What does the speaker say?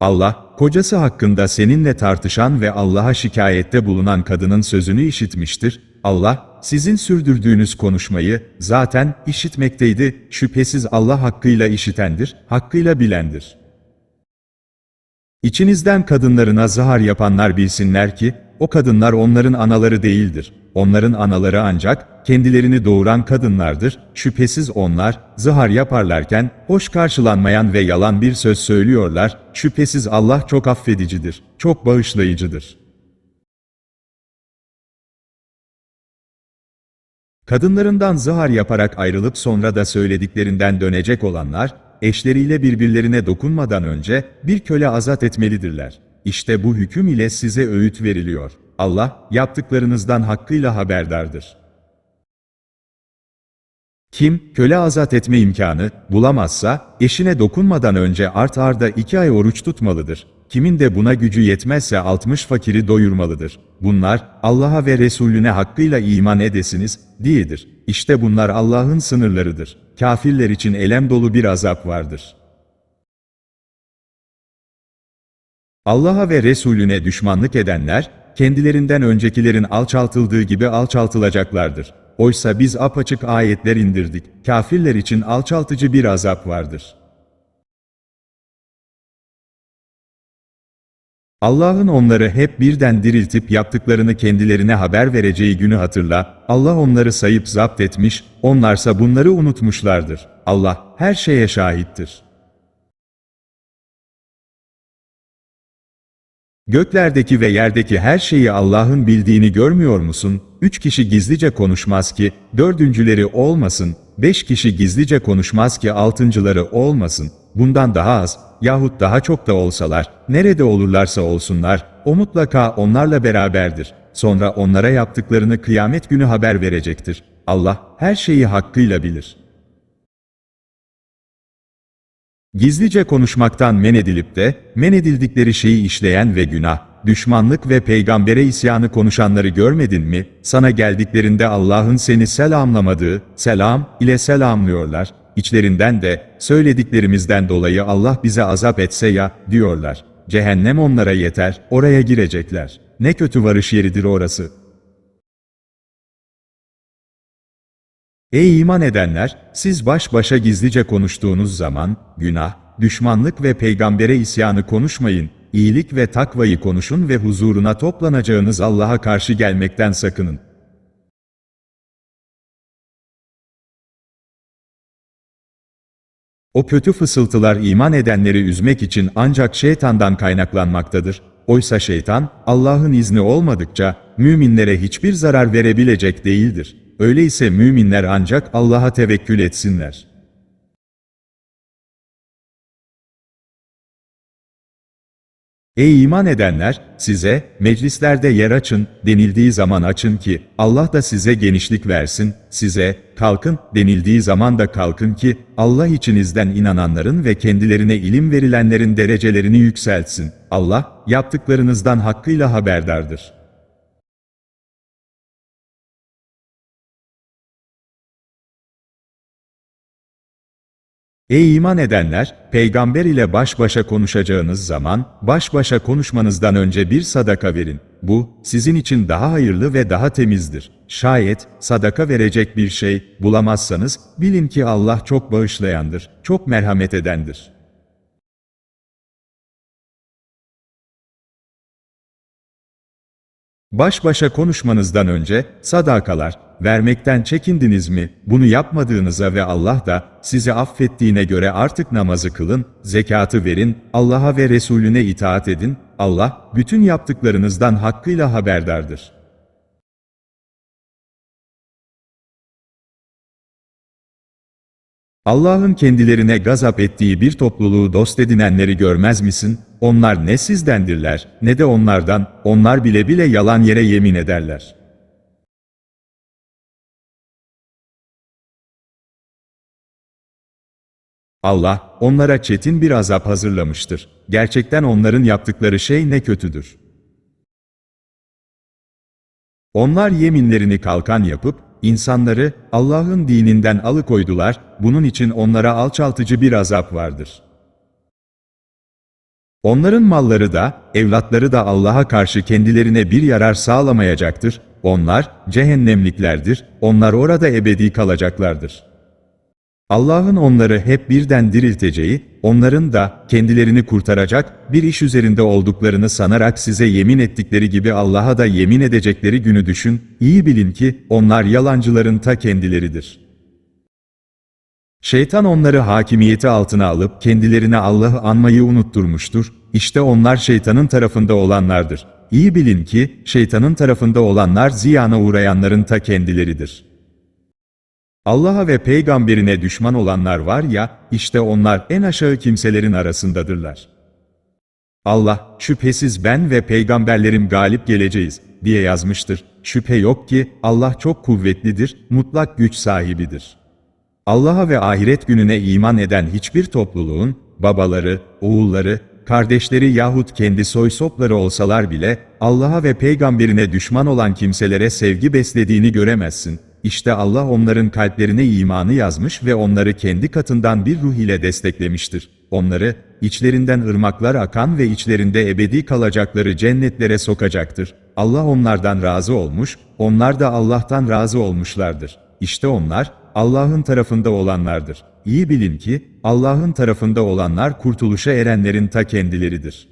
Allah, kocası hakkında seninle tartışan ve Allah'a şikayette bulunan kadının sözünü işitmiştir. Allah, sizin sürdürdüğünüz konuşmayı zaten işitmekteydi, şüphesiz Allah hakkıyla işitendir, hakkıyla bilendir. İçinizden kadınlarına zahar yapanlar bilsinler ki, o kadınlar onların anaları değildir. Onların anaları ancak kendilerini doğuran kadınlardır. Şüphesiz onlar zahar yaparlarken hoş karşılanmayan ve yalan bir söz söylüyorlar. Şüphesiz Allah çok affedicidir, çok bağışlayıcıdır. Kadınlarından zahar yaparak ayrılıp sonra da söylediklerinden dönecek olanlar, eşleriyle birbirlerine dokunmadan önce bir köle azat etmelidirler. İşte bu hüküm ile size öğüt veriliyor. Allah, yaptıklarınızdan hakkıyla haberdardır. Kim, köle azat etme imkanı bulamazsa, eşine dokunmadan önce art arda iki ay oruç tutmalıdır. Kimin de buna gücü yetmezse 60 fakiri doyurmalıdır. Bunlar, Allah'a ve Resulüne hakkıyla iman edesiniz, diyedir. İşte bunlar Allah'ın sınırlarıdır. Kafirler için elem dolu bir azap vardır. Allah'a ve Resulüne düşmanlık edenler, kendilerinden öncekilerin alçaltıldığı gibi alçaltılacaklardır. Oysa biz apaçık ayetler indirdik. Kafirler için alçaltıcı bir azap vardır. Allah'ın onları hep birden diriltip yaptıklarını kendilerine haber vereceği günü hatırla, Allah onları sayıp zapt etmiş, onlarsa bunları unutmuşlardır. Allah her şeye şahittir. Göklerdeki ve yerdeki her şeyi Allah'ın bildiğini görmüyor musun? Üç kişi gizlice konuşmaz ki, dördüncüleri olmasın, beş kişi gizlice konuşmaz ki altıncıları olmasın. Bundan daha az, yahut daha çok da olsalar, nerede olurlarsa olsunlar, o mutlaka onlarla beraberdir. Sonra onlara yaptıklarını kıyamet günü haber verecektir. Allah, her şeyi hakkıyla bilir. Gizlice konuşmaktan men edilip de, men edildikleri şeyi işleyen ve günah, düşmanlık ve peygambere isyanı konuşanları görmedin mi? Sana geldiklerinde Allah'ın seni selamlamadığı, selam ile selamlıyorlar. İçlerinden de, söylediklerimizden dolayı Allah bize azap etse ya, diyorlar. Cehennem onlara yeter, oraya girecekler. Ne kötü varış yeridir orası. Ey iman edenler, siz baş başa gizlice konuştuğunuz zaman, günah, düşmanlık ve peygambere isyanı konuşmayın, iyilik ve takvayı konuşun ve huzuruna toplanacağınız Allah'a karşı gelmekten sakının. O kötü fısıltılar iman edenleri üzmek için ancak şeytandan kaynaklanmaktadır. Oysa şeytan, Allah'ın izni olmadıkça, müminlere hiçbir zarar verebilecek değildir. Öyleyse müminler ancak Allah'a tevekkül etsinler. Ey iman edenler, size, meclislerde yer açın, denildiği zaman açın ki, Allah da size genişlik versin, size, kalkın, denildiği zaman da kalkın ki, Allah içinizden inananların ve kendilerine ilim verilenlerin derecelerini yükseltsin. Allah, yaptıklarınızdan hakkıyla haberdardır. Ey iman edenler, peygamber ile baş başa konuşacağınız zaman, baş başa konuşmanızdan önce bir sadaka verin. Bu, sizin için daha hayırlı ve daha temizdir. Şayet, sadaka verecek bir şey bulamazsanız, bilin ki Allah çok bağışlayandır, çok merhamet edendir. Baş başa konuşmanızdan önce, sadakalar, vermekten çekindiniz mi, bunu yapmadığınıza ve Allah da, sizi affettiğine göre artık namazı kılın, zekatı verin, Allah'a ve Resulüne itaat edin, Allah, bütün yaptıklarınızdan hakkıyla haberdardır. Allah'ın kendilerine gazap ettiği bir topluluğu dost edinenleri görmez misin? Onlar ne sizdendirler, ne de onlardan, onlar bile bile yalan yere yemin ederler. Allah, onlara çetin bir azap hazırlamıştır. Gerçekten onların yaptıkları şey ne kötüdür. Onlar yeminlerini kalkan yapıp, insanları Allah'ın dininden alıkoydular, bunun için onlara alçaltıcı bir azap vardır. Onların malları da, evlatları da Allah'a karşı kendilerine bir yarar sağlamayacaktır. Onlar, cehennemliklerdir, onlar orada ebedi kalacaklardır. Allah'ın onları hep birden dirilteceği, onların da kendilerini kurtaracak bir iş üzerinde olduklarını sanarak size yemin ettikleri gibi Allah'a da yemin edecekleri günü düşün, iyi bilin ki onlar yalancıların ta kendileridir. Şeytan onları hakimiyeti altına alıp kendilerine Allah'ı anmayı unutturmuştur. İşte onlar şeytanın tarafında olanlardır. İyi bilin ki şeytanın tarafında olanlar ziyana uğrayanların ta kendileridir. Allah'a ve peygamberine düşman olanlar var ya, işte onlar en aşağı kimselerin arasındadırlar. Allah, şüphesiz ben ve peygamberlerim galip geleceğiz, diye yazmıştır. Şüphe yok ki, Allah çok kuvvetlidir, mutlak güç sahibidir. Allah'a ve ahiret gününe iman eden hiçbir topluluğun, babaları, oğulları, kardeşleri yahut kendi soy sopları olsalar bile, Allah'a ve peygamberine düşman olan kimselere sevgi beslediğini göremezsin. İşte Allah onların kalplerine imanı yazmış ve onları kendi katından bir ruh ile desteklemiştir. Onları, içlerinden ırmaklar akan ve içlerinde ebedi kalacakları cennetlere sokacaktır. Allah onlardan razı olmuş, onlar da Allah'tan razı olmuşlardır. İşte onlar, Allah'ın tarafında olanlardır. İyi bilin ki, Allah'ın tarafında olanlar kurtuluşa erenlerin ta kendileridir.